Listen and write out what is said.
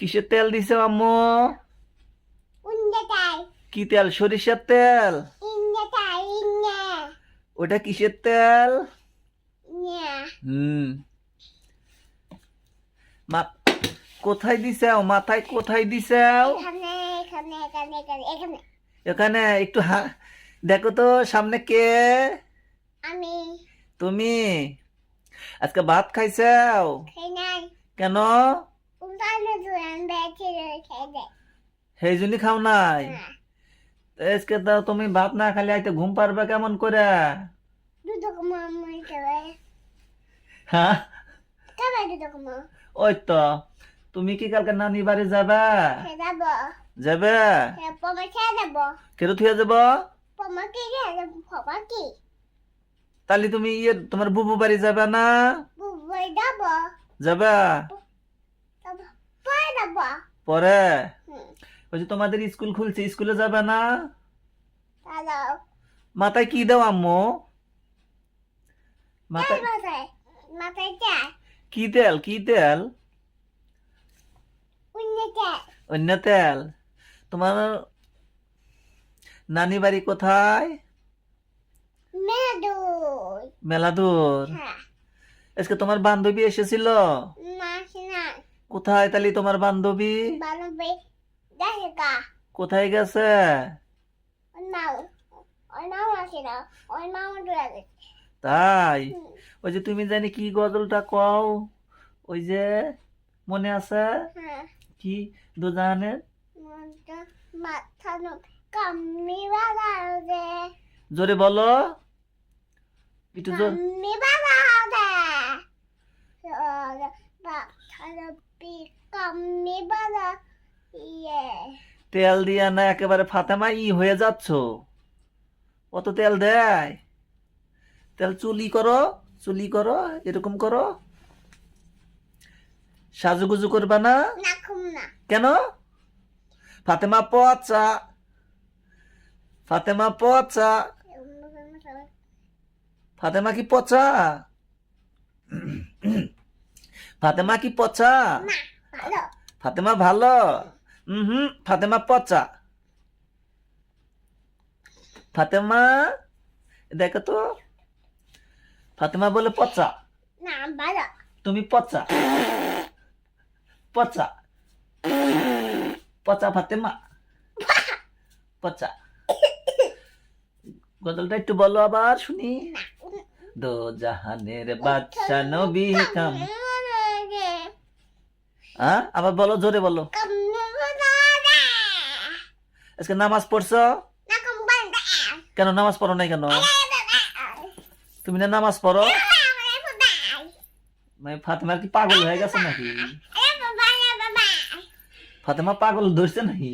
কিসের তেল দিছে আম্মু? কি তেল? সরিষার তেল? ওটা কিসের তেল? হুম। মা কোথায় দিছাও মাথায় কোথায় দিছাও এখানে এখানে এখানে এখানে এখানে। এখানে একটু হা দেখো তো সামনে কে? আমি। তুমি? আজকে ভাত খাইছাও? কেন? সেই জন্য খাও নাই? হ্যাঁ। আজকে তো তুমি ভাত না খালি আইতে ঘুম পারবে কেমন করে? হ্যাঁ ওই তো তুমি কি কালকে নানি বাড়ি যাবে? খেয়ে যাব। যাব? কেন থুয়ে যাব? কি? তাহলে তুমি ইয়ে তোমার বুবু বাড়ি যাবে না? যাব। পরে ওই যে তোমাদের স্কুল খুলছে স্কুলে যাবে না? মাথায় কি দাও আম্মু? মাথায় কি তেল? কি তেল? অন্য তেল। তোমার নানি বাড়ি কোথায়? মেদুই মেলা হ্যাঁ। আজকে তোমার বান্ধবী এসেছিল? কোথায় তাহলে তোমার বান্ধবী? কোথায় গেছে? তাই? ওই যে তুমি জানি কি গজলটা কও? ওই যে মনে আছে? হ্যাঁ। কি? দুজানের মাথা নো কামি বাগাও জোরে বলো। একটু জোর। ইয়ে। তেল দিয়া না একেবারে ফাতেমা ই হয়ে যাচ্ছ। অত তেল দেয়? তেল চুলি করো চুলি করো এরকম করো। সাজুগুজু করবা না। কেন? ফাতেমা পচা। ফাতেমা পচা। ফাতেমা কি পচা ফাতেমা কি পচা ভালো ফাতেমা ভালো হুম ফাতেমা পচা ফাতেমা দেখো তো। ফাতেমা বলে পচা তুমি পচা পচা পচা ফাতেমা পচা গজলটা একটু বলো আবার শুনি। দো জাহানের বাদশা নবী কাম। হ্যাঁ আবার বলো জোরে বলো। আজকে নামাজ পড়ছো? কেন নামাজ পড়ো নাই কেন? তুমি না নামাজ পড়ো? মানে ফাতেমা কি পাগল হয়ে গেছে নাকি? ফাতেমা পাগল ধরছে নাকি?